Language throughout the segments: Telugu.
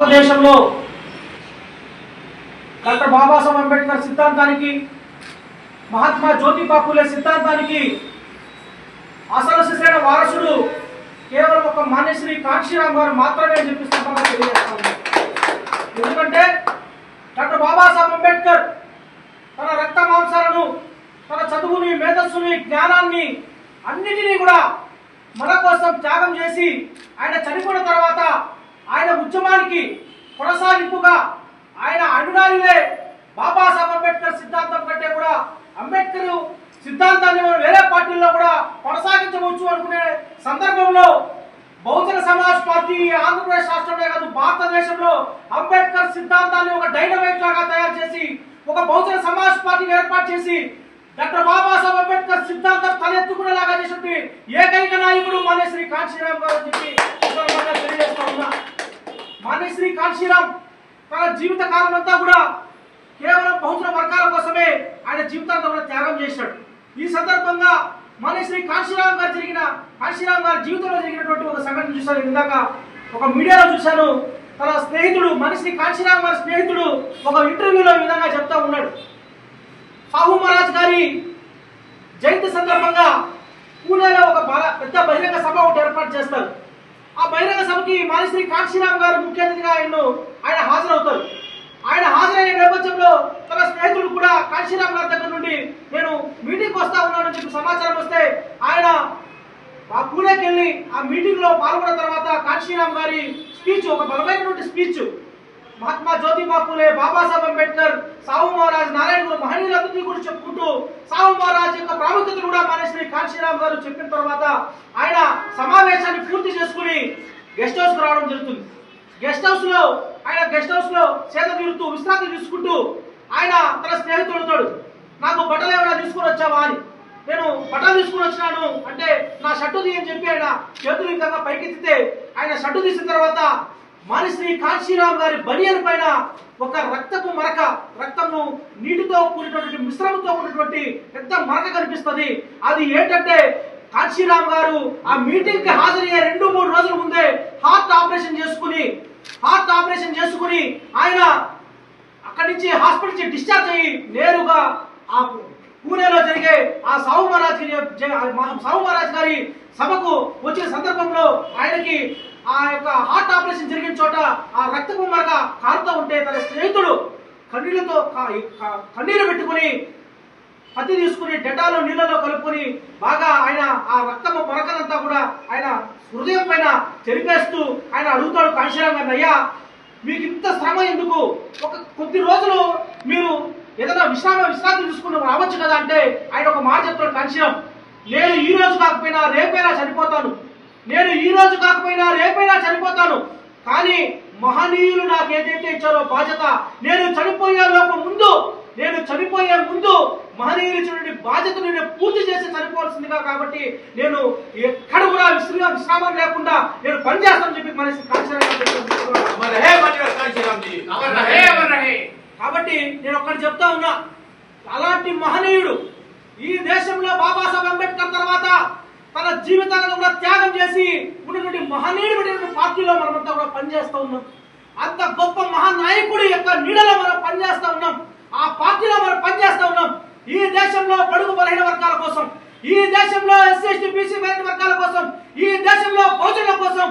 భారతదేశంలో డాక్టర్ బాబాసాహెబ్ అంబేద్కర్ సిద్ధాంతానికి మహాత్మా జ్యోతిబా పూలే సిద్ధాంతానికి అసలు శిశైన వారసుడు కేవలం ఒక మాన్యశ్రీ కాంక్షీరామ్ గారు మాత్రమే అని తెలియజేస్తాను ఎందుకంటే డాక్టర్ బాబాసాహెబ్ అంబేద్కర్ తన రక్త మాంసాలను తన చదువుని మేధస్సుని జ్ఞానాన్ని అన్నిటినీ కూడా మన కోసం త్యాగం చేసి ఆయన చనిపోయిన తర్వాత ఉద్యమానికి కొనసాగింపుగా ఆయన అనురాయులే బాబాసాహెబ్ అంబేద్కర్ సిద్ధాంతం కంటే కూడా అంబేద్కర్ సిద్ధాంతాన్ని మనం వేరే పార్టీల్లో కూడా కొనసాగించవచ్చు అనుకునే సందర్భంలో బహుజన సమాజ్ పార్టీ ఆంధ్రప్రదేశ్ రాష్ట్రంలో కాదు భారతదేశంలో అంబేద్కర్ సిద్ధాంతాన్ని ఒక డైనమైట్ లాగా తయారు చేసి ఒక బహుజన సమాజ్ పార్టీని ఏర్పాటు చేసి డాక్టర్ బాబాసాహెబ్ అంబేద్కర్ సిద్ధాంతం తలెత్తుకునేలాగా చేసినటువంటి ఏకైక నాయకుడు మాన్యశ్రీ కాంచీరామ్ గారు అని చెప్పి మాన్యశ్రీ కాంశీరామ్ తన జీవిత కాలం అంతా కూడా కేవలం బహుజన వర్గాల కోసమే ఆయన జీవితాంతం కూడా త్యాగం చేశాడు. ఈ సందర్భంగా మాన్యశ్రీ కాంశీరామ్ గారు జరిగిన కాశీరామ్ గారి జీవితంలో జరిగినటువంటి ఒక సంఘటన చూశాను. ఇందాక ఒక మీడియాలో చూశాను. తన స్నేహితుడు మనిషి కాంశీరామ్ గారి స్నేహితుడు ఒక ఇంటర్వ్యూలో ఈ విధంగా చెప్తా ఉన్నాడు. సాహు మహారాజ్ గారి జయంతి సందర్భంగా పూణేలో ఒక పెద్ద బహిరంగ సభ ఒకటి బహిరంగ సభకి మానిశ్రీ గారు ముఖ్య అతిథిగా ఆయన ఆయన హాజరవుతారు. ఆయన హాజరైన నేపథ్యంలో తన స్నేహితుడు కూడా కాంశీరామ్ గారి దగ్గర నుండి నేను మీటింగ్ వస్తా ఉన్నానని చెప్పి సమాచారం వస్తే ఆయన ఆ పూణేకి వెళ్ళి ఆ మీటింగ్లో పాల్గొన్న తర్వాత కాంశీరామ్ గారి స్పీచ్ ఒక బలమైనటువంటి స్పీచ్ మహాత్మా జ్యోతిబా పూలే బాబాసాహెబ్ అంబేద్కర్ సాహు మహారాజ్ నారాయణ గురు మహనీయులందరినీ గురించి చెప్పుకుంటూ సాహు మహారాజ్ యొక్క ప్రాముఖ్యతను కూడా మానేశ్వరి కాంశీరామ్ గారు చెప్పిన తర్వాత ఆయన సమావేశాన్ని పూర్తి చేసుకుని గెస్ట్ హౌస్కు రావడం జరుగుతుంది. గెస్ట్ హౌస్లో ఆయన గెస్ట్ హౌస్లో సేద తీరుతూ విశ్రాంతి తీసుకుంటూ ఆయన తన స్నేహితుడితో నాకు బట్టలు ఏమైనా తీసుకుని వచ్చావా అని. నేను బట్టలు తీసుకుని వచ్చినాను అంటే నా షర్టు తీయని చెప్పి ఆయన చేతులు విధంగా పైకెత్తితే ఆయన షర్టు తీసిన తర్వాత మానిశ్రీ కాశీరామ్ గారి బనియన్ పైన ఒక రక్తపు మరక రక్తము నీటితో కూడినటువంటి మిశ్రమంతో కూడినటువంటి పెద్ద మరక కనిపిస్తుంది. అది ఏంటంటే కాశీరామ్ గారు ఆ మీటింగ్కి హాజరయ్యే రెండు మూడు రోజుల ముందే హార్ట్ ఆపరేషన్ చేసుకుని హార్ట్ ఆపరేషన్ చేసుకుని ఆయన అక్కడి నుంచి హాస్పిటల్ నుంచి డిశ్చార్జ్ అయ్యి నేరుగా ఆ పూణేలో జరిగే ఆ సాహు మహారాజ్ గారి- సాహు మహారాజ్ గారి సభకు వచ్చిన సందర్భంలో ఆయనకి ఆ యొక్క హార్ట్ ఆపరేషన్ జరిగిన చోట ఆ రక్తపు మరక కారుతూ ఉంటే తన స్నేహితుడు కన్నీళ్ళతో కన్నీరు పెట్టుకుని పత్తి తీసుకుని డెటాలో నీళ్ళలో కలుపుకొని బాగా ఆయన ఆ రక్తము పొరకనంతా కూడా ఆయన హృదయం పైన చెరిపేస్తూ ఆయన అడుగుతాడు కాంశీరామ్ గారిని అయ్యా మీకు ఇంత శ్రమ ఎందుకు? ఒక కొద్ది రోజులు మీరు ఏదైనా విశ్రామ విశ్రాంతి తీసుకుని రావచ్చు కదా అంటే ఆయన ఒక మాట చెప్తాడు కాంశీరామ్. నేను ఈ రోజు కాకపోయినా రేపైనా చనిపోతాను. నేను ఈ రోజు కాకపోయినా రేపైనా చనిపోతాను. కానీ మహనీయులు నాకు ఏదైతే ఇచ్చారో బాధ్యత నేను చనిపోయే లోపు ముందు నేను చనిపోయే ముందు మహనీయులు చూడండి బాధ్యతను నేను పూర్తి చేసి చనిపోవాల్సిందిగా కాబట్టి నేను ఎక్కడ కూడా విశ్రా విశ్రామం లేకుండా నేను పనిచేస్తాను చెప్పి మనిషి కాబట్టి నేను ఒక్కటి చెప్తా ఉన్నా అలాంటి మహనీయుడు ఈ దేశంలో బాబాసాహెబ్ అంబేద్కర్ తర్వాత తన జీవితాలను కూడా త్యాగం చేసి ఉన్నటువంటి మహనీయుడు పార్టీలో మనమంతా కూడా పనిచేస్తూ ఉన్నాం. అంత గొప్ప మహానాయకుడు యొక్క నీడలో మనం పనిచేస్తూ ఉన్నాం. ఆ పార్టీలో మనం పనిచేస్తాం ఈ దేశంలో పడుగు బలహీన వర్గాల కోసం ఈ దేశంలో ఎస్సీ బీసీ బలహీన వర్గాల కోసం ఈ దేశంలో బహుజనుల కోసం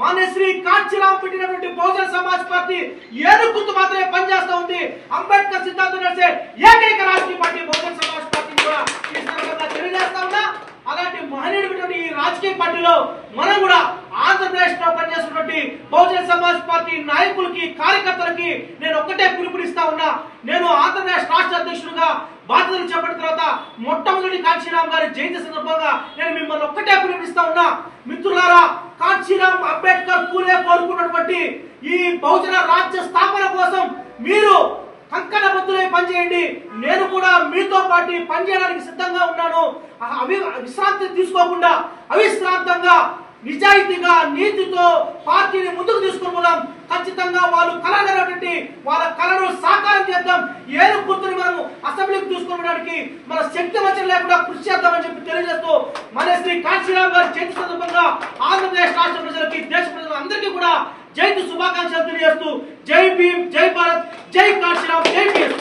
మాన్యశ్రీ కాంచీరామ్ పెట్టినటువంటి బహుజన సమాజ్ పార్టీ ఏనుకుంటూ మాత్రమే పనిచేస్తూ ఉంది. అంబేద్కర్ సిద్ధాంతం నడిచే ఏకైక రాజకీయ పార్టీ బహుజన సమాజ్ పార్టీ కూడా ఈ సందర్భంగా తెలియజేస్తా ఉన్నా. అలాంటి మహనీయుడు ఈ రాజకీయ పార్టీలో మనం కూడా ఆంధ్రప్రదేశ్లో పనిచేస్తున్నటువంటి బహుజన సమాజ్ పార్టీ నాయకులకి కార్యకర్తలకి నేను ఒక్కటే పిలుపునిస్తా ఉన్నా. నేను బాధ్యతలు చేపట్టిన తర్వాత మొట్టమొదటి కాంచీరామ్ గారి జయంతి సందర్భంగా నేను మిమ్మల్ని ఒక్కటే పిలుపునిస్తా ఉన్నా. మిత్రులారా కాంచీరామ్ అంబేద్కర్ పూలే కోరుకున్నటువంటి ఈ బహుజన రాజ్య స్థాపన కోసం మీరు కంకణ బద్దులై పనిచేయండి. నేను కూడా మీతో పాటు పనిచేయడానికి సిద్ధంగా ఉన్నాను. ఆ అవి విశ్రాంతి తీసుకోకుండా అవిశ్రాంతంగా నిజాయితీగా నీతితో పార్టీని ముందుకు తీసుకుని పోదాం. ఖచ్చితంగా వాళ్ళు కలగనటువంటి వాళ్ళ కళను సాకారం చేద్దాం. ఏడు గుర్తుని అసెంబ్లీకి చూసుకోవడానికి మన శక్తి వచ్చి లేకుండా కృషి చేద్దామని చెప్పి తెలియజేస్తూ మన శ్రీ కాశీరామ్ గారి జయంతి సందర్భంగా ఆంధ్రప్రదేశ్ రాష్ట్ర ప్రజలకి దేశ ప్రజలందరికీ కూడా జయంతి శుభాకాంక్షలు తెలియజేస్తూ జై భీమ్ జై భారత్ జై కాశీరామ్ జై భీమ్